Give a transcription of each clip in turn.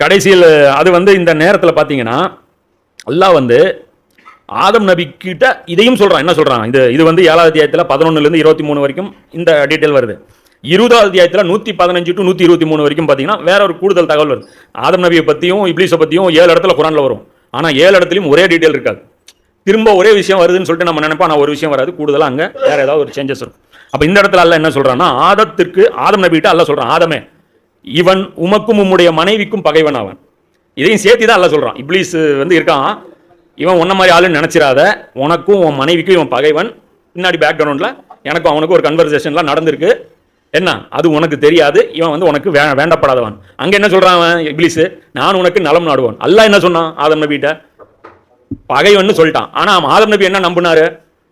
கடைசியில் அது வந்து இந்த நேரத்தில் பார்த்தீங்கன்னா அல்லாஹ் வந்து ஆதம் நபிக்கிட்ட இதையும் சொல்கிறான் என்ன சொல்கிறான் இது இது வந்து ஏழாவது அத்தியாயத்தில் பதினொன்னுலேருந்து இருபத்தி மூணு வரைக்கும் இந்த டீட்டெயில் வருது. இருபதாவது அத்தியாயத்தில் நூற்றி பதினஞ்சு டு நூற்றி இருபத்தி மூணு வரைக்கும் பார்த்தீங்கன்னா வேற ஒரு கூடுதல் தகவல் வருது. ஆதம் நபியை பற்றியும் இப்ளீஸை பற்றியும் ஏழு இடத்துல குரானில் வரும். ஆனால் ஏழு இடத்துலையும் ஒரே டீட்டெயில் இருக்காது. திரும்ப ஒரே விஷயம் வருதுன்னு சொல்லிட்டு நம்ம நினைப்போம் ஆனால் ஒரு விஷயம் வராது. கூடுதலாக அங்கே வேறு ஏதாவது ஒரு சேஞ்சஸ் இருக்கும். அப்போ இந்த இடத்துல அல்ல என்ன சொல்கிறான்னா ஆதத்திற்கு ஆதம் நபிகிட்ட அல்ல சொல்கிறான் ஆதமே. இவன் உமக்கும் உம்முடைய மனைவிக்கும் பகைவன் அவன். இதையும் சேர்த்து தான் அல்ல சொல்கிறான் இப்ளீஸ் வந்து இருக்கான். இவன் உன்ன மாதிரி ஆளுன்னு நினச்சிடாத. உனக்கும் உன் மனைவிக்கும் இவன் பகைவன். பின்னாடி பேக்ரவுண்டில் எனக்கும் அவனுக்கும் ஒரு கன்வர்சேஷன்லாம் நடந்திருக்கு. என்ன? அது உனக்கு தெரியாது. இவன் வந்து உனக்கு வே வேண்டப்படாதவன். அங்கே என்ன சொல்கிறான் அவன் இப்ளீஸு? நான் உனக்கு நலம் நாடுவான். அல்லாஹ் என்ன சொன்னான்? ஆதம் நபிகிட்ட? பகைவன்னு சொல்லிட்டான். ஆனால் அவன் ஆதம் நபி என்ன நம்பினாரு?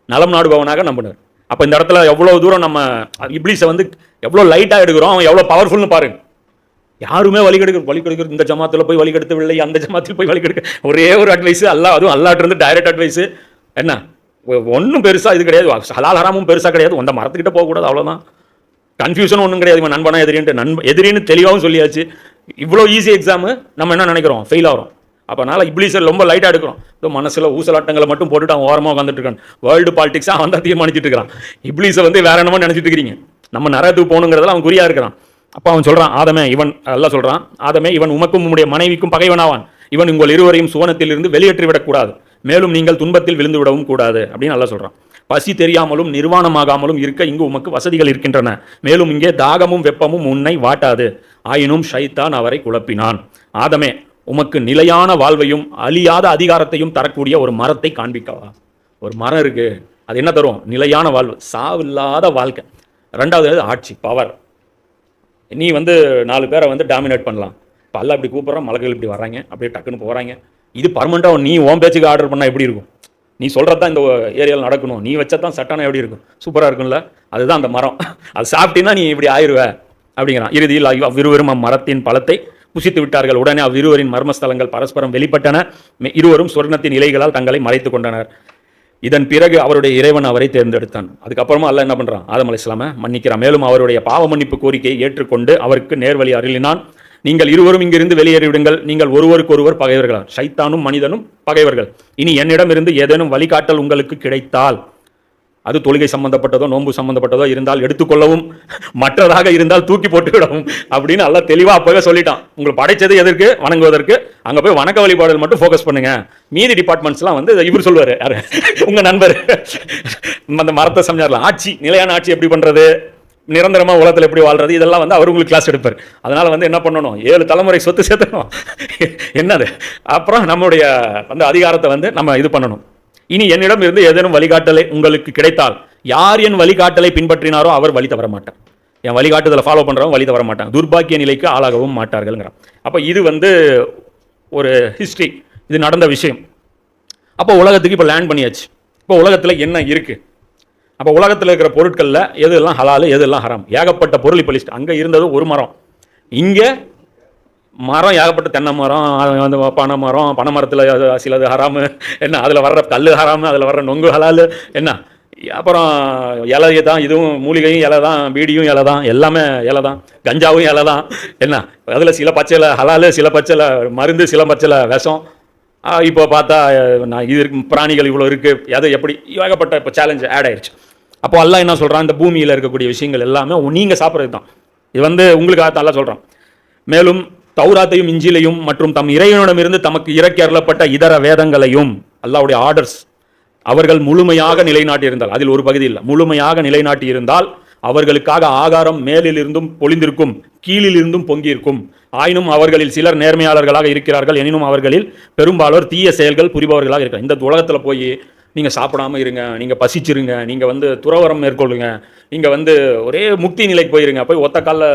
நலம் நாடுபவனாக நம்பினார். அப்போ இந்த இடத்துல எவ்வளோ தூரம் நம்ம இப்ளீஸை வந்து எவ்வளோ லைட்டாக எடுக்கிறோம் அவன் எவ்வளோ பவர்ஃபுல்னு பாருங்கள் யாருமே வழி கெடுக்க வழி கெடுக்கிறது இந்த ஜமாத்தில் போய் வழி கெடுத்தவில்லை அந்த ஜமாத்தில் போய் வழி கெடுக்க. ஒரே ஒரு அட்வைஸ் அல்லா அதுவும் அல்லாட்டிருந்து டைரக்ட் அட்வைஸ் என்ன? ஒன்றும் பெருசாக இது கிடையாது. ஹலால் ஹராமும் பெருசாக கிடையாது. அந்த மரத்துக்கிட்ட போகக்கூடாது அவ்வளோதான் கன்ஃபியூஷன் ஒன்றும் கிடையாது. இவன் நண்பனா எதிரின்ட்டு நண்ப எதிரின்னு தெளிவாகவும் சொல்லியாச்சு. இவ்வளோ ஈஸி எக்ஸாமு நம்ம என்ன நினைக்கிறோம்? ஃபெயில் ஆகிறோம். அப்போனால இப்ளீஸை ரொம்ப லைட்டாக எடுக்கிறோம். இப்போ மனசில் ஊசலாட்டங்களை மட்டும் போட்டுட்டு அவன் ஓரமாக உட்காந்துட்டு இருக்கான். வேர்ல்டு பாலிடிக்ஸாக அவன் தான் தீர்மானிச்சுட்டு இருக்கிறான். இப்ளீஸை வந்து வேற என்னமோ நினைச்சிட்டு இருக்கிறீங்க. நம்ம நரகத்துக்கு போகணுங்கிறதுல அவன் குறியாக இருக்கிறான். அப்போ அவன் சொல்கிறான் ஆதமே இவன் எல்லாம் சொல்கிறான் ஆதமே இவன் உமக்கும் உம்முடைய மனைவிக்கும் பகைவனாவான். இவன் உங்கள் இருவரையும் சுவனத்தில் இருந்து வெளியேற்றி விடக்கூடாது மேலும் நீங்கள் துன்பத்தில் விழுந்து விடவும் கூடாது. அப்படின்னு நல்லா சொல்கிறான் பசி தெரியாமலும் நிர்வாணமாகாமலும் இருக்க இங்கு உமக்கு வசதிகள் இருக்கின்றன. மேலும் இங்கே தாகமும் வெப்பமும் உன்னை வாட்டாது. ஆயினும் ஷைத்தான் அவரை குழப்பினான். ஆதமே உமக்கு நிலையான வாழ்வையும் அழியாத அதிகாரத்தையும் தரக்கூடிய ஒரு மரத்தை காண்பிக்கவா? ஒரு மரம் இருக்கு. அது என்ன தரும்? நிலையான வாழ்வு. சாவில்லாத வாழ்க்கை. ரெண்டாவது ஆட்சி பவர் நீ வந்து நாலு பேரை வந்து டாமினேட் பண்ணலாம். இப்போ அல்ல இப்படி கூப்பிட்றான் மலர்கள் இப்படி வர்றாங்க அப்படியே டக்குன்னு போகிறாங்க இது பர்மனெண்ட்டாக நீ உன் பேச்சுக்கு ஆர்டர் பண்ணால் எப்படி இருக்கும்? நீ சொல்கிறது தான் இந்த ஏரியாவில் நடக்கணும். நீ வச்சா தான் சட்டானா எப்படி இருக்கும்? சூப்பராக இருக்கும்ல? அதுதான் அந்த மரம். அது சாப்பிட்டீங்கன்னா நீ இப்படி ஆயிடுவ அப்படிங்கிறான். இறுதியில் அவ்விருவரும் அம்மரத்தின் பழத்தை புசித்து விட்டார்கள். உடனே அவ்விருவரின் மர்மஸ்தலங்கள் பரஸ்பரம் வெளிப்பட்டன. இருவரும் சொர்ணத்தின் இலைகளால் தங்களை மறைத்து கொண்டனர். இதன் பிறகு அவருடைய இறைவன் அவரை தேர்ந்தெடுத்தான். அதுக்கப்புறமா அல்ல என்ன பண்ணுறான் ஆதம் அலைஹிஸ்ஸலாம மன்னிக்கிறான். மேலும் அவருடைய பாவ மன்னிப்பு கோரிக்கையை ஏற்றுக்கொண்டு அவருக்கு நேர்வழி அருளினான். நீங்கள் இருவரும் இங்கிருந்து வெளியேறிவிடுங்கள். நீங்கள் ஒருவருக்கொருவர் பகைவர்களா ஷைத்தானும் மனிதனும் பகைவர்கள். இனி என்னிடமிருந்து ஏதேனும் வழிகாட்டல் உங்களுக்கு கிடைத்தால் அது தொழுகை சம்பந்தப்பட்டதோ நோன்பு சம்பந்தப்பட்டதோ இருந்தால் எடுத்துக்கொள்ளவும் மற்றதாக இருந்தால் தூக்கி போட்டுவிடவும் அப்படின்னு நல்லா தெளிவாக அப்போவே சொல்லிட்டான். உங்களுக்கு படைச்சது எதற்கு? வணங்குவதற்கு. அங்கே போய் வணக்க வழிபாடுகள் மட்டும் ஃபோக்கஸ் பண்ணுங்க. மீதி டிபார்ட்மெண்ட்ஸ்லாம் வந்து இவர் சொல்லுவார் யார்? உங்கள் நண்பர். அந்த மரத்தை சமைச்சாரலாம் ஆட்சி நிலையான ஆட்சி எப்படி பண்ணுறது நிரந்தரமாக உலகத்தில் எப்படி வாழ்றது? இதெல்லாம் வந்து அவர் உங்களுக்கு கிளாஸ் எடுப்பார். அதனால் வந்து என்ன பண்ணணும்? ஏழு தலைமுறை சொத்து சேர்த்தணும். என்னது? அப்புறம் நம்மளுடைய அந்த அதிகாரத்தை வந்து நம்ம இது பண்ணணும். இனி என்னிடம் இருந்து ஏதேனும் வழிகாட்டலை உங்களுக்கு கிடைத்தால் யார் என் வழிகாட்டலை பின்பற்றினாரோ அவர் வழி தவற மாட்டார். என் வழிகாட்டுதலை ஃபாலோ பண்ணுறவங்க வழி தவற மாட்டாங்க துர்பாக்கிய நிலைக்கு ஆளாகவும் மாட்டார்கள்ங்கிறான். அப்போ இது வந்து ஒரு ஹிஸ்ட்ரி இது நடந்த விஷயம். அப்போ உலகத்துக்கு இப்போ லேண்ட் பண்ணியாச்சு. இப்போ உலகத்தில் என்ன இருக்குது அப்போ உலகத்தில் இருக்கிற பொருட்களில் எதெல்லாம் எது எதெல்லாம் ஹராம் ஏகப்பட்ட பொருள் இப்போ லிஸ்ட் அங்கே இருந்தது ஒரு மரம். இங்கே மரம் ஏகப்பட்ட தென்னை மரம் அந்த பனை மரம் பனை மரத்தில் சிலது ஹராமு என்ன அதில் வர்ற கல் ஹராமு அதில் வர்ற நொங்கு ஹலால் என்ன? அப்புறம் இலையை தான் இதுவும் மூலிகையும் இலை தான் பீடியும் இலை தான் எல்லாமே இலை தான் கஞ்சாவும் இலை தான் என்ன? அதில் சில பச்சையில் ஹலாலு சில பச்சையில் மருந்து சில பச்சையில் விஷம். இப்போ பார்த்தா நான் இது பிராணிகள் இவ்வளோ இருக்குது எது எப்படி ஏகப்பட்ட இப்போ சேலஞ்ச் ஆட் ஆயிடுச்சு அப்போ எல்லாம் என்ன சொல்கிறான் இந்த பூமியில் இருக்கக்கூடிய விஷயங்கள் எல்லாமே நீங்கள் சாப்பிட்றது தான் இது வந்து உங்களுக்கு நல்லா சொல்கிறான் மேலும் தௌராத்தையும் இஞ்சிலையும் மற்றும் தம் இறைவனிடமிருந்து தமக்கு இறக்கி அருளப்பட்ட இதர வேதங்களையும் அல்லாவுடைய ஆர்டர்ஸ் அவர்கள் முழுமையாக நிலைநாட்டியிருந்தால் அதில் ஒரு பகுதி இல்லை முழுமையாக நிலைநாட்டி இருந்தால் அவர்களுக்காக ஆகாரம் மேலிலிருந்தும் பொழிந்திருக்கும் கீழிலிருந்தும் பொங்கியிருக்கும். ஆயினும் அவர்களில் சிலர் நேர்மையாளர்களாக இருக்கிறார்கள் எனினும் அவர்களில் பெரும்பாலோர் தீய செயல்கள் புரிபவர்களாக இருக்கிறார் இந்த உலகத்தில் போய் நீங்கள் சாப்பிடாம இருங்க நீங்கள் பசிச்சிருங்க நீங்கள் வந்து துறவரம் மேற்கொள்ளுங்க நீங்கள் வந்து ஒரே முக்தி நிலைக்கு போயிருங்க போய் ஒத்த காலில்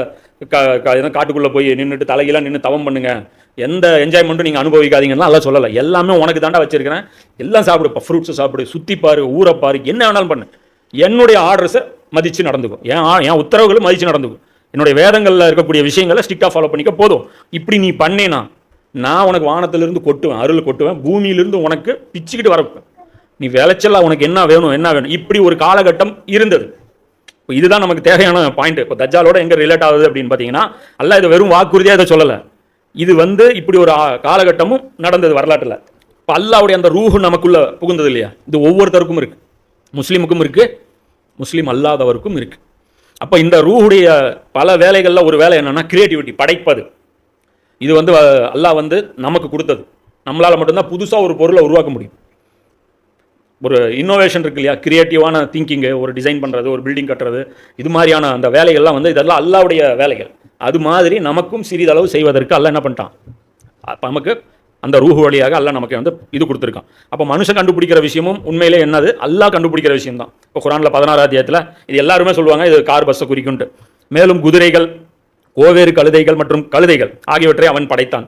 காட்டுக்குள்ளே போய் நின்றுட்டு தலையெல்லாம் நின்று தவம் பண்ணுங்கள் எந்த என்ஜாய்மெண்ட்டும் நீங்கள் அனுபவிக்காதீங்கன்னா எல்லாம் சொல்லலை. எல்லாமே உனக்கு தாண்டா வச்சிருக்கிறேன். எல்லாம் சாப்பிடு ஃப்ரூட்ஸை சாப்பிடு சுற்றி பாரு ஊரை பாரு என்ன வேணாலும் பண்ணு. என்னுடைய ஆர்டர்ஸை மதித்து நடந்துக்கும் ஏன் ஆ- என் உத்தரவுகளை மதித்து நடந்துக்கும் என்னுடைய வேதங்களில் இருக்கக்கூடிய விஷயங்களை ஸ்ட்ரிக்டாக ஃபாலோ பண்ணிக்க போதும். இப்படி நீ பண்ணேனா நான் உனக்கு வானத்திலிருந்து கொட்டுவேன் அருள் கொட்டுவேன் பூமியிலிருந்து உனக்கு பிச்சுக்கிட்டு வரப்பேன் நீ விளைச்சலாக உனக்கு என்ன வேணும் என்ன வேணும்? இப்படி ஒரு காலகட்டம் இருந்தது. இப்போ இதுதான் நமக்கு தேவையான பாயிண்ட் இப்போ தஜாலோட எங்கே ரிலேட் ஆகுது அப்படின்னு பார்த்தீங்கன்னா அல்ல இது வெறும் வாக்குறுதியாக இதை சொல்லலை. இது வந்து இப்படி ஒரு காலகட்டமும் நடந்தது வரலாற்றில். இப்போ அல்லாவுடைய அந்த ரூஹு நமக்குள்ளே புகுந்தது இல்லையா? இது ஒவ்வொருத்தருக்கும் இருக்குது முஸ்லீமுக்கும் இருக்குது முஸ்லீம் அல்லாதவருக்கும் இருக்குது அப்போ இந்த ரூஹுடைய பல வேலைகளில் ஒரு வேலை என்னென்னா கிரியேட்டிவிட்டி படைப்பது. இது வந்து அல்லாஹ் வந்து நமக்கு கொடுத்தது. நம்மளால் மட்டும்தான் புதுசாக ஒரு பொருளை உருவாக்க முடியும். ஒரு இன்னோவேஷன் இருக்கு இல்லையா? கிரியேட்டிவான திங்கிங்கு ஒரு டிசைன் பண்ணுறது ஒரு பில்டிங் கட்டுறது இது மாதிரியான அந்த வேலைகள்லாம் வந்து இதெல்லாம் அல்லாவுடைய வேலைகள். அது மாதிரி நமக்கும் சிறிதளவு செய்வதற்கு அல்ல என்ன பண்ணிட்டான்? அப்போ நமக்கு அந்த ரூஹு வழியாக அல்லா நமக்கு வந்து இது கொடுத்துருக்கான். அப்போ மனுஷன் கண்டுபிடிக்கிற விஷயமும் உண்மையிலே என்னது? அல்லா கண்டுபிடிக்கிற விஷயம் தான் இப்போ குரானில் பதினாறு அத்தியாயத்தில் இது எல்லாருமே சொல்லுவாங்க இது கார் பஸ்ஸை குறிக்குன்ட்டு. மேலும் குதிரைகள் கோவேறு கழுதைகள் மற்றும் கழுதைகள் ஆகியவற்றை அவன் படைத்தான்.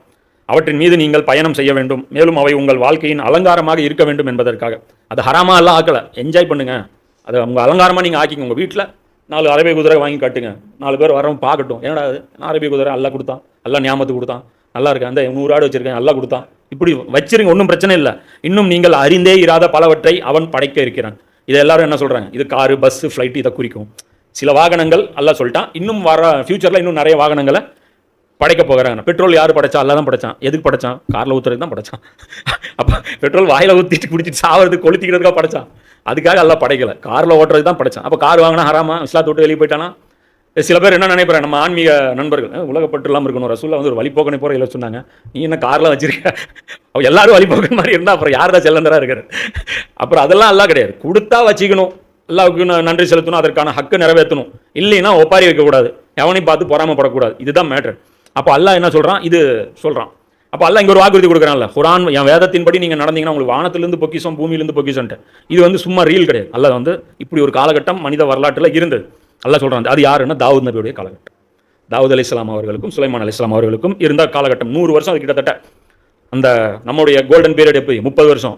அவற்றின் மீது நீங்கள் பயணம் செய்ய வேண்டும். மேலும் அவை உங்கள் வாழ்க்கையின் அலங்காரமாக இருக்க வேண்டும் என்பதற்காக. அது ஹராமா எல்லாம் ஆக்கல. என்ஜாய் பண்ணுங்கள் அது உங்கள் அலங்காரமாக நீங்கள் ஆக்கிங்க உங்கள் வீட்டில் நாலு அரபிய குதிரை வாங்கி காட்டுங்க. நாலு பேர் வரவங்க பார்க்கட்டும். என்னடா அது நான் அரபிய குதிரை நல்லா கொடுத்தான். நல்லா ஞாபகத்து கொடுத்தான். நல்லா இருக்கு அந்த நூறு ஆடு வச்சிருக்கேன். நல்லா கொடுத்தான். இப்படி வச்சிருங்க. ஒன்றும் பிரச்சனை இல்லை. இன்னும் நீங்கள் அறிந்தே இராத பலவற்றை அவன் படைக்க இருக்கிறான். இதை எல்லாரும் என்ன சொல்கிறாங்க இது காரு பஸ்ஸு ஃப்ளைட்டு இதை குறிக்கும். சில வாகனங்கள் அல்லாஹ் சொல்லிட்டான். இன்னும் வர ஃப்யூச்சரில் இன்னும் நிறைய வாகனங்களை படைக்க போகிறாங்க பெட்ரோல் யார் படைச்சா? அல்ல தான் படைச்சான். எதுக்கு படைச்சான்? காரில் ஊற்றுறது தான் படைச்சான். அப்போ பெட்ரோல் வாயில் ஊற்றிட்டு குடிச்சிட்டு சாவது கொளுத்திக்கிறதுக்காக படைச்சான். அதுக்காக எல்லாம் படைக்கலை. காரில் ஓட்டுறது தான் படைச்சான். அப்போ கார் வாங்கினா ஹராமா? இஸ்லாத்தை விட்டு வெளியே போயிட்டானா? சில பேர் என்ன நினைப்பாங்க? நம்ம ஆன்மீக நண்பர்கள் உலகப்பட்டு இல்லாமல் இருக்கணும். ரசூலில் வந்து ஒரு வழிபோக்கனை போகிற இல்லை சொன்னாங்க. நீ என்ன காரில் வச்சிருக்க? அவள் எல்லாரும் வழிபோக்கன் மாதிரி இருந்தால் அப்புறம் யார் தான் செல்லந்தராக இருக்காரு? அப்புறம் அதெல்லாம் எல்லாம் கிடையாது. கொடுத்தா வச்சுக்கணும். அல்லாவுக்கு நன்றி செலுத்தணும். அதற்கான ஹக்கு நிறைவேற்றணும். இல்லைன்னா ஒப்பாரி வைக்கக்கூடாது எவனையும் பார்த்து பொறாமப்படக்கூடாது இதுதான் மேட்டர் அப்போ அல்லாஹ் என்ன சொல்கிறான் இது சொல்கிறான் அப்போ அல்லாஹ் இங்கே ஒரு வாக்குறுதி கொடுக்குறான்ல. குரான் என் வேதத்தின்படி நீங்கள் நடந்தீங்கன்னா உங்களுக்கு வானத்திலிருந்து பொக்கிஷம் பூமியிலிருந்து பொக்கிஷம்ட்டு இது வந்து சும்மா ரீல் கிடையாது. அல்லாஹ் வந்து இப்படி ஒரு காலகட்டம் மனித வரலாற்றில் இருந்தது. அல்லாஹ் சொல்கிறான் அது யாருன்னா தாவூத் நபியுடைய காலகட்டம். தாவூத் அலி இஸ்லாம் அவர்களுக்கும் சுலைமான் அலி இஸ்லாம் அவர்களுக்கும் இருந்த காலகட்டம் நூறு வருஷம் அது கிட்டத்தட்ட. அந்த நம்முடைய கோல்டன் பீரியட் எப்படி முப்பது வருஷம்.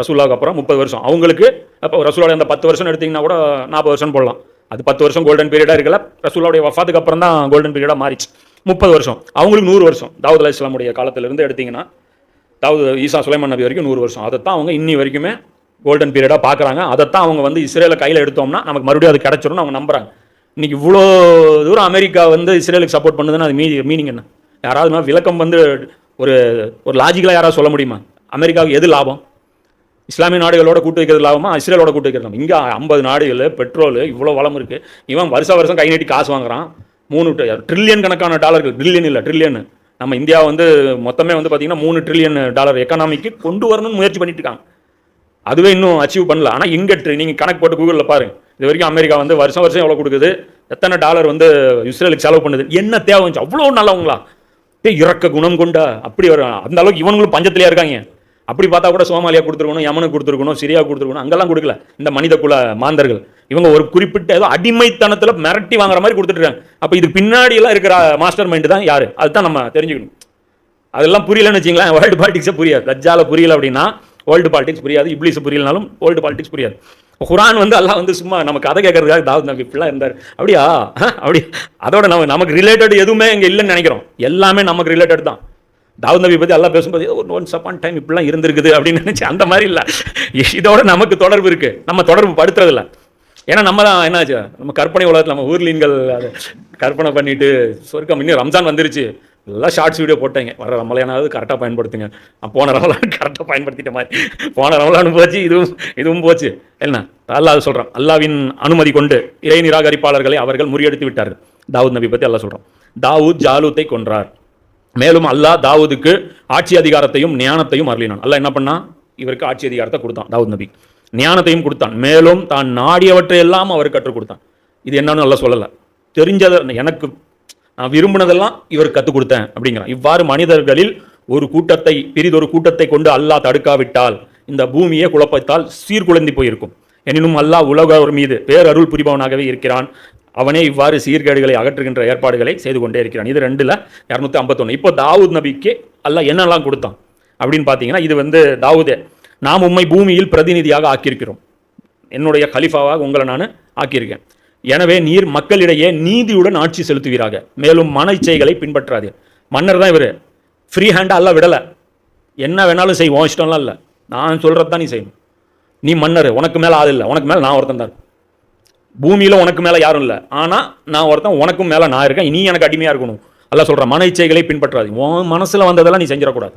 ரசூல்லாவுக்கு அப்புறம் முப்பது வருஷம். அவங்களுக்கு அப்போ ரசூலோட அந்த பத்து வருஷம் எடுத்தீங்கன்னா கூட நாற்பது வருஷம் போடலாம். அது பத்து வருஷம் கோல்டன் பீரியடாக இருக்கல. ரசூலாவுடைய வஃபாத்துக்கு அப்புறம் தான் கோல்டன் பீரியடாக மாறிச்சு. முப்பது வருஷம். அவங்களுக்கு நூறு வருஷம். தாவூத் அலி இஸ்லாமுடைய காலத்திலிருந்து எடுத்தீங்கன்னா தாவூத் ஈசா சுலைமான் நபி வரைக்கும் நூறு வருஷம். அதைத்தான் அவங்க இன்னி வரைக்குமே கோல்டன் பீரியடாக பார்க்குறாங்க. அதைத்தான் அவங்க வந்து இஸ்ரேலை கையில் எடுத்தோம்னா நமக்கு மறுபடியும் அது கிடச்சிரும்னு அவங்க நம்புறாங்க. இன்றைக்கி இவ்வளோ தூரம் அமெரிக்கா வந்து இஸ்ரேலுக்கு சப்போர்ட் பண்ணுதுன்னா அது மீ மீனிங் என்ன? யாராவது விளக்கம் வந்து ஒரு ஒரு லாஜிக்கலாக யாராவது சொல்ல முடியுமா? அமெரிக்காவுக்கு எது லாபம்? இஸ்லாமிய நாடுகளோட கூட்டு வைக்கிறது லாபமா? இஸ்ரேலோட கூட்டு வைக்கிறது இங்கே ஐம்பது நாடுகள் பெட்ரோல் இவ்வளோ வளம் இருக்குது இவன் வருஷம் வருஷம் கை நீட்டி காசு வாங்குறான். மூணு ட்ரில்லியன் கணக்கான டாலர்கள். ட்ரில்லியன் இல்லை ட்ரில்லியன் நம்ம இந்தியா வந்து மொத்தமே வந்து பார்த்தீங்கன்னா மூணு ட்ரில்லியன் டாலர் எக்கனாமிக்கு கொண்டு வரணும்னு முயற்சி பண்ணிட்டு இருக்காங்க. அதுவே இன்னும் அச்சீவ் பண்ணல. ஆனால் இங்கே நீங்கள் கணக்கு போட்டு கூகுளில் பாருங்க. இது வரைக்கும் அமெரிக்கா வந்து வருஷம் வருஷம் எவ்வளோ கொடுக்குது? எத்தனை டாலர் வந்து இஸ்ரேலுக்கு செலவு பண்ணுது? என்ன தேவை வந்துச்சு அவ்வளோ நல்லவங்களா? ஏ இறக்க குணம் கொண்டா? அப்படி வர அந்த அளவுக்கு இவங்களும் பஞ்சத்திலேயே இருக்காங்க. அப்படி பார்த்தா கூட சோமாலியா கொடுத்துருக்கணும் யமனுக்கு கொடுத்துருக்கணும் சிரியா கொடுத்துருக்கணும் அங்கெல்லாம் கொடுக்கல. இந்த மனித குல மாந்தர்கள். இவங்க ஒரு குறிப்பிட்ட ஏதோ அடிமைத்தனத்தில் மிரட்டி வாங்குற மாதிரி கொடுத்துட்டுருக்காங்க அப்போ இது பின்னாடி எல்லாம் இருக்கிற மாஸ்டர் மைண்டு தான் யார்? அதுதான் நம்ம தெரிஞ்சுக்கணும். அதெல்லாம் புரியலன்னு வச்சிங்களேன் வேர்ல்டு பாலிடிக்ஸே புரியாது. தஜ்ஜால புரியல அப்படின்னா வேர்ல்டு பாலிடிக்ஸ் புரியாது. இப்ளீஸ் புரியலனாலும் வேர்ல்டு பாலிடிக்ஸ் புரியாது. குரான் வந்து அல்லாஹ் வந்து சும்மா நம்ம கதை கேட்கறதுக்காக தாவூத் நபி இப்படிலாம் இருந்தார். அப்படியா? அப்படி. அதோட நம்ம நமக்கு ரிலேட்டட் எதுவுமே இங்கே இல்லைன்னு நினைக்கிறோம். எல்லாமே நமக்கு ரிலேட்டட் தான். தாவூத் நபி பற்றி எல்லாம் பேசும்போது ஒரு ஒன்ஸ் அப்பான் டைம் இப்படிலாம் இருந்திருக்குது அப்படின்னு நினச்சி அந்த மாதிரி இல்லை. இதோட நமக்கு தொடர்பு இருக்குது நம்ம தொடர்பு படுத்துறதில்ல. ஏன்னா நம்ம தான் என்னாச்சு? நம்ம கற்பனை உலகத்தில் நம்ம ஊர்லீன்கள் அதை கற்பனை பண்ணிட்டு சொர்க்கம் இன்னும் ரம்ஜான் வந்துருச்சு. எல்லாம் ஷார்ட்ஸ் வீடியோ போட்டேங்க. வர ரமலானாவது கரெக்டாக பயன்படுத்துங்க. நான் போன ரமலான் கரெக்டாக பயன்படுத்திட்ட மாதிரி. போன ரமலான் போச்சு இதுவும் இதுவும் போச்சு. என்ன? அல்லாஹ் சொல்கிறான் அல்லாவின் அனுமதி கொண்டு இறை நிராகரிப்பாளர்களை அவர்கள் முறியடித்து விட்டார்கள். தாவூத் நபி பற்றி எல்லாம் சொல்கிறோம் தாவூத் ஜாலூத்தை கொன்றார். மேலும் அல்லாஹ் தாவூதுக்கு ஆட்சி அதிகாரத்தையும் ஞானத்தையும் அருளினான். அல்லாஹ் என்ன பண்ணான்? இவருக்கு ஆட்சி அதிகாரத்தை கொடுத்தான் தாவூத் நபி. ஞானத்தையும் கொடுத்தான். மேலும் தான் நாடியவற்றை எல்லாம் அவர் கற்றுக் கொடுத்தான். இது என்னன்னு நல்லா சொல்லலை. தெரிஞ்சதை எனக்கு நான் விரும்பினதெல்லாம் இவர் கற்றுக் கொடுத்தேன் அப்படிங்கிறான். இவ்வாறு மனிதர்களில் ஒரு கூட்டத்தை பெரிதொரு கூட்டத்தை கொண்டு அல்லாஹ் தடுக்காவிட்டால் இந்த பூமியை குழப்பத்தால் சீர்குலைந்து போயிருக்கும். எனினும் அல்லாஹ் உலகவர் மீது பேரருள் புரிபவனாகவே இருக்கிறான். அவனே இவ்வாறு சீர்கேடுகளை அகற்றுகின்ற ஏற்பாடுகளை செய்து கொண்டே இருக்கிறான். இது ரெண்டில் இரநூத்தி ஐம்பத்தொன்று இப்போ தாவூத் நபிக்கு அல்லாஹ் என்னெல்லாம் கொடுத்தான் அப்படின்னு பார்த்தீங்கன்னா இது வந்து தாவூதே. நாம் உம்மை பூமியில் பிரதிநிதியாக ஆக்கியிருக்கிறோம். என்னுடைய கலிஃபாவாக உங்களை நான் ஆக்கியிருக்கேன். எனவே நீர் மக்களிடையே நீதியுடன் ஆட்சி செலுத்துவீராக. மேலும் மன இச்சைகளை பின்பற்றாதீர். மன்னர் தான் இவர். ஃப்ரீ ஹேண்டாக எல்லாம் விடலை. என்ன வேணாலும் செய்வோம் இஷ்டம்லாம் இல்லை. நான் சொல்கிறது தான் நீ செய்யணும். நீ மன்னர் உனக்கு மேலே ஆள் இல்லை. உனக்கு மேலே நான் ஒருத்தன் தான். பூமியில் உனக்கு மேலே யாரும் இல்லை. ஆனால் நான் ஒருத்தன் உனக்கும் மேலே நான் இருக்கேன். நீ எனக்கு அடிமையாக இருக்கணும். எல்லாம் சொல்கிற மன இச்சைகளை பின்பற்றாது உன் மனசில் வந்ததெல்லாம் நீ செஞ்சிடக்கூடாது.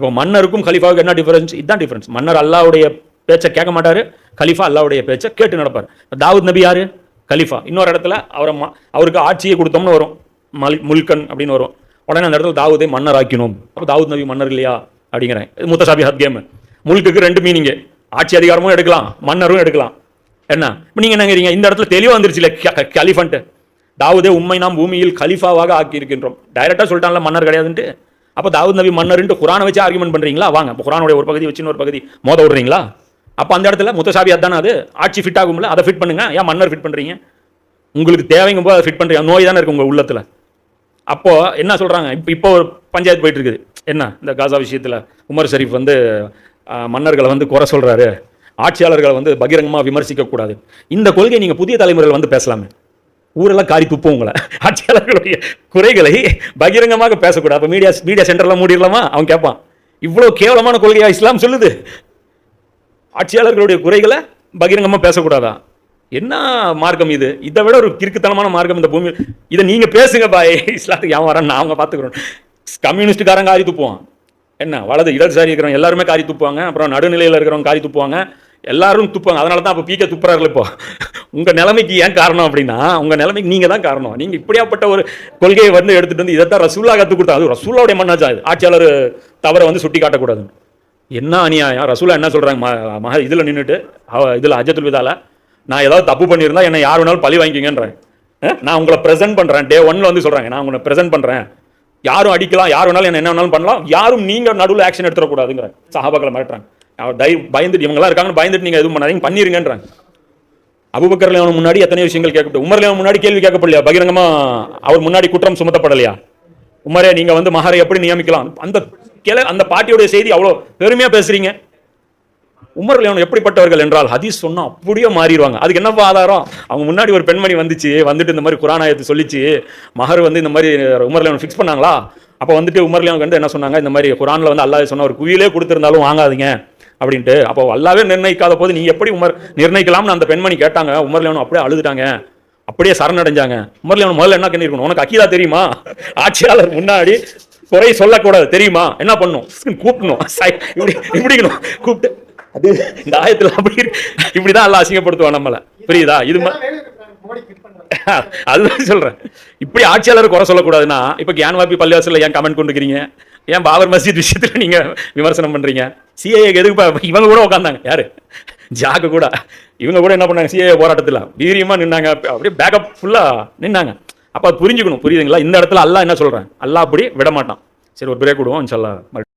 இப்போ மன்னருக்கும் கலிஃபாவுக்கு என்ன டிஃபரன்ஸ் இதுதான் டிஃபரன்ஸ் மன்னர் அல்லாவுடைய பேச்சை கேட்க மாட்டார். கலிஃபா அல்லாவுடைய பேச்சை கேட்டு நடப்பார். தாவூத் நபி யார்? கலிஃபா. இன்னொரு இடத்துல அவரை ம- அவருக்கு ஆட்சியை கொடுத்தோம்னு வரும். மல் முல்கன் அப்படின்னு வரும். உடனே அந்த இடத்துல தாவூதை மன்னர் ஆக்கினோம் அப்போ தாவூத் நபி மன்னர் இல்லையா? அப்படிங்கிறேன். இது முத்தசாபி ஹத் கேம் முல்குக்கு ரெண்டு மீனிங்கு ஆட்சி அதிகாரமும் எடுக்கலாம் மன்னரும் எடுக்கலாம். என்ன? இப்போ நீங்கள் என்னங்கிறீங்க இந்த இடத்துல தெளிவாக வந்துருச்சு இல்லை கலிஃபன்ட்டு. தாவூதே உண்மை நாம் பூமியில் கலிஃபாவாக ஆக்கி இருக்கின்றோம் டைரெக்டாக சொல்லிட்டான்ல மன்னர் கிடையாதுன்ட்டு? அப்போ தாவூத் நபி மன்னர்ன்ட்டு குரானை வச்சு ஆர்குமெண்ட் பண்ணுறீங்களா வாங்க இப்போ குரானுடைய ஒரு பகுதி வச்சு இன்னொரு பகுதி மோத விடுறீங்களா? அப்போ அந்த இடத்துல முத்தசாபி அதானே அது? ஆட்சி ஃபிட் ஆகும்ல அதை ஃபிட் பண்ணுங்க. ஏன் மன்னர் ஃபிட் பண்ணுறீங்க உங்களுக்கு தேவைங்க போது அதை ஃபிட் பண்ணுறீங்க நோய் தானே இருக்கு உங்கள் உள்ளத்தில். அப்போது என்ன சொல்கிறாங்க இப்போ இப்போ ஒரு பஞ்சாயத்து போயிட்டு இருக்குது. என்ன? இந்த காசா விஷயத்தில் உமர் ஷரீஃப் வந்து மன்னர்களை வந்து குறை சொல்கிறாரு ஆட்சியாளர்களை வந்து பகிரங்கமாக விமர்சிக்க கூடாது இந்த கொள்கை நீங்கள் புதிய தலைமுறையில் வந்து பேசலாமே. ஊரெல்லாம் காரி துப்போம் உங்களை. ஆட்சியாளர்களுடைய குறைகளை பகிரங்கமாக பேசக்கூடாது. அப்போ மீடியா மீடியா சென்டர்லாம் மூடிடலாமா? அவன் கேட்பான் இவ்வளோ கேவலமான கொள்கையா இஸ்லாம் சொல்லுது? ஆட்சியாளர்களுடைய குறைகளை பகிரங்கமாக பேசக்கூடாதா? என்ன மார்க்கம் இது? இதை விட ஒரு கிறுக்குத்தனமான மார்க்கம் இந்த பூமியில் இதை நீங்கள் பேசுங்க பாய். இஸ்லாத்துக்கு ஏன் வரேன் நான் அவங்க பார்த்துக்குறோம். கம்யூனிஸ்ட்டுக்காரன் காரி துப்புவான். என்ன வலது இடதுசாரி இருக்கிறவங்க எல்லாருமே காரி துப்புவாங்க. அப்புறம் நடுநிலையில் இருக்கிறவங்க காரி துப்புவாங்க. எல்லாரும் துப்பாங்க. அதனால தான் அப்போ பீக்க துப்புறாரு இப்போ. உங்கள் நிலைமைக்கு ஏன் காரணம் அப்படின்னா உங்கள் நிலைமைக்கு நீங்கள் தான் காரணம். நீங்கள் இப்படியாப்பட்ட ஒரு கொள்கையை வந்து எடுத்துகிட்டு வந்து இதை தான் ரசூல்லா கற்றுக் கொடுத்தா அது ரசூல்லாவுடைய மண்ணாச்சா இது? ஆட்சியாளர் தவறை வந்து சுட்டி காட்டக்கூடாது என்ன அநியாயம்? ரசூலா என்ன சொல்கிறாங்க ம- மக இதில் நின்றுட்டு இதில் அஜத்துல் விதால நான் ஏதாவது தப்பு பண்ணியிருந்தா என்னை யார் வேணாலும் பழி வாங்கிக்கங்கன்றேன் நான் உங்களை ப்ரெசென்ட் பண்ணுறேன் டே ஒன்ல வந்து சொல்கிறாங்க நான் உங்களை ப்ரெசென்ட் பண்ணுறேன் யாரும் அடிக்கலாம் யார் வேணாலும் என்ன என்ன வேணாலும் பண்ணலாம். யாரும் நீங்கள் நடுவில் ஆக்ஷன் எடுத்துடக்கூடாதுங்கிற சஹாபாக்களை மிரட்டுறாங்க. டை பயந்துட்டு இவங்கெல்லாம் இருக்காங்கன்னு பயந்துட்டு நீங்கள் எதுவும் பண்ணாதீங்க பண்ணிருங்கன்றாங்க. அபுபக்கர் லேவன் முன்னாடி எத்தனை விஷயங்கள் கேட்கப்பட்டு உமர் லேவன் முன்னாடி கேள்வி கேட்கப்படலையா? பகிரங்கமா அவர் முன்னாடி குற்றம் சுமத்தப்படலையா? உமரே நீங்கள் வந்து மகரை எப்படி நியமிக்கலாம்? அந்த கிளை அந்த பாட்டியுடைய செய்தி அவ்வளோ பெருமையாக பேசுறீங்க. உமர் லேவன் எப்படிப்பட்டவர்கள் என்றால் ஹதீஸ் சொன்னால் அப்படியே மாறிடுவாங்க. அதுக்கு என்னப்பா ஆதாரம்? அவங்க முன்னாடி ஒரு பெண்மணி வந்துச்சு வந்துட்டு இந்த மாதிரி குரானாயத்தை சொல்லிச்சு மகர் வந்து இந்த மாதிரி உமர் லேவன் ஃபிக்ஸ் பண்ணாங்களா? அப்போ வந்துட்டு உமர் லேவன் வந்து என்ன சொன்னாங்க? இந்த மாதிரி குரானில் வந்து அல்லாஹ் சொன்ன ஒரு குயிலே கொடுத்துருந்தாலும் வாங்காதீங்க. அப்படின்ட்டு. அப்போ அல்லாவே நிர்ணயிக்காத போது நீ எப்படி உமர் நிர்ணயிக்கலாம்னு அந்த பெண்மணி கேட்டாங்க. உமர் லேவன் அப்படியே அழுதுட்டாங்க. அப்படியே சரணடைஞ்சாங்க. உமர் லேவன் முதல்ல என்ன பண்ணிருக்கணும் உனக்கு அக்கீதா தெரியுமா? ஆட்சியாளர் முன்னாடி குறை சொல்லக்கூடாது தெரியுமா? என்ன பண்ணும்? கூப்பிடணும். இப்படி இப்படிக்கணும். கூப்பிட்டு அது இந்த ஆயத்தில் அப்படி இப்படிதான் எல்லாம் அசிங்கப்படுத்துவான் நம்மளை. புரியுதா? இது அதுதான் சொல்றேன். இப்படி ஆட்சியாளர் குறை சொல்லக்கூடாதுன்னா இப்ப கியான்வாபி பள்ளிவாசல்ல ஏன் கமெண்ட் கொண்டுக்கிறீங்க ஏன் பாபர் மஸ்ஜித் விஷயத்துல நீங்க விமர்சனம் பண்றீங்க? சிஏஏக்கு எதுக்கு இவங்க கூட உட்காந்தாங்க யாரு? ஜாக்கு கூட. இவங்க கூட என்ன பண்ணாங்க? சிஏ போராட்டத்துல. வீரியமா நின்னாங்க. அப்படியே பேக்கப் ஃபுல்லா நின்னாங்க. அப்போ புரிஞ்சுக்கணும். புரியுதுங்களா? இந்த இடத்துல அல்லா என்ன சொல்றேன்? அல்லா அப்படி விட மாட்டான் சரி ஒரு பிரேக் விடுவோம் சொல்லலாம்